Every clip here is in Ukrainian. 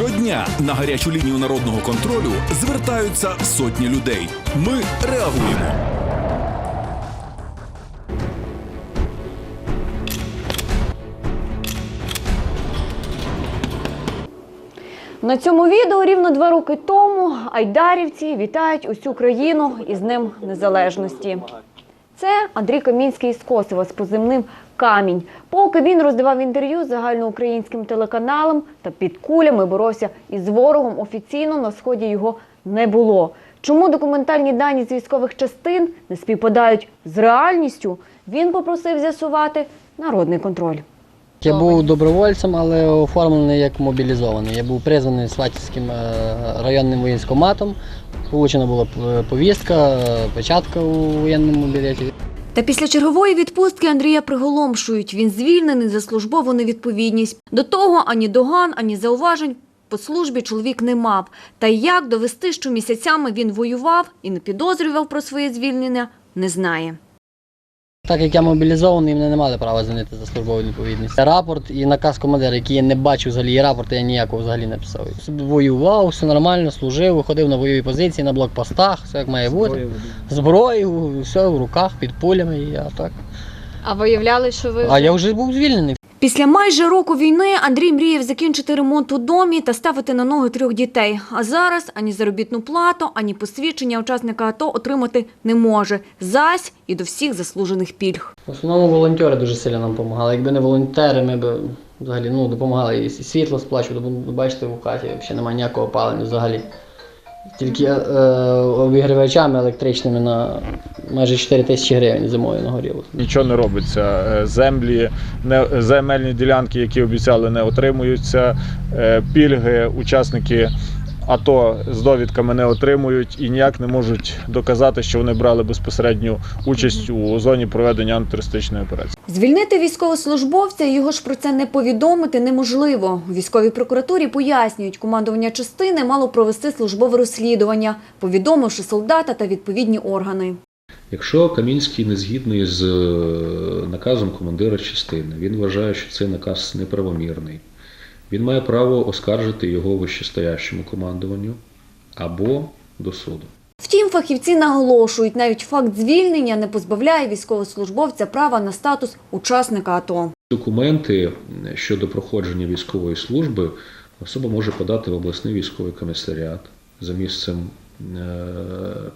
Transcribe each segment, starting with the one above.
Щодня на гарячу лінію народного контролю звертаються сотні людей. Ми реагуємо. На цьому відео рівно два роки тому айдарівці вітають усю країну із Днем Незалежності. Це Андрій Камінський з Косова з позивним Камінь. Поки він роздавав інтерв'ю загальноукраїнським телеканалам та під кулями боровся із ворогом, офіційно на сході його не було. Чому документальні дані з військових частин не співпадають з реальністю? Він попросив з'ясувати народний контроль. Я був добровольцем, але оформлений як мобілізований. Я був призваний Сватівським е, районним воєнськоматом. Получена була повістка, печатка у воєнному білеті. Та після чергової відпустки Андрія приголомшують. Він звільнений за службову невідповідність. До того ані доган, ані зауважень по службі чоловік не мав. Та як довести, що місяцями він воював і не підозрював про своє звільнення, не знає. Так як я мобілізований, мене не мали права звільнити за службову відповідність. Рапорт і наказ командира, який я не бачив взагалі, і рапорт я ніякого взагалі не писав. Воював, все нормально, служив, виходив на бойові позиції, на блокпостах, все як має бути. Зброю, все в руках, під пулями, і я так. А виявляли, що ви А я вже був звільнений. Після майже року війни Андрій мріяв закінчити ремонт у домі та ставити на ноги трьох дітей. А зараз ані заробітну плату, ані посвідчення учасника АТО отримати не може. Зась і до всіх заслужених пільг. В основному волонтери дуже сильно нам допомагали. Якби не волонтери, ми б взагалі ну, допомагали і світло сплачувати, бо бачите, в хаті взагалі немає ніякого опалення взагалі. Тільки е, обігрівачами електричними на майже 4 тисячі гривень зимою нагоріло. Нічого не робиться. Е, Землі, не, земельні ділянки, які обіцяли, не отримуються. Е, Пільги учасники АТО з довідками не отримують і ніяк не можуть доказати, що вони брали безпосередню участь у зоні проведення антитерористичної операції. Звільнити військовослужбовця і його ж про це не повідомити неможливо. У військовій прокуратурі пояснюють, командування частини мало провести службове розслідування, повідомивши солдата та відповідні органи. Якщо Камінський не згідний з е, наказом командира частини, він вважає, що цей наказ неправомірний, він має право оскаржити його вищестоящому командуванню або до суду. Втім, фахівці наголошують, навіть факт звільнення не позбавляє військовослужбовця права на статус учасника АТО. Документи щодо проходження військової служби особа може подати в обласний військовий комісаріат за місцем е,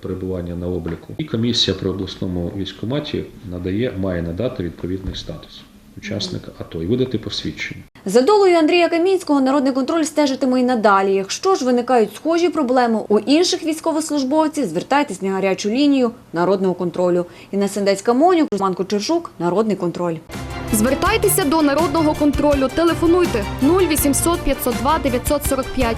перебування на обліку. І комісія при обласному військкоматі надає, має надати відповідний статус учасника АТО і видати посвідчення. За долою Андрія Камінського народний контроль стежитиме і надалі. Якщо ж виникають схожі проблеми у інших військовослужбовців, звертайтесь на гарячу лінію народного контролю. Інна Сендецька Монюк, Роман Кочержук, народний контроль. звертайтеся до народного контролю. Телефонуйте 0800 502 945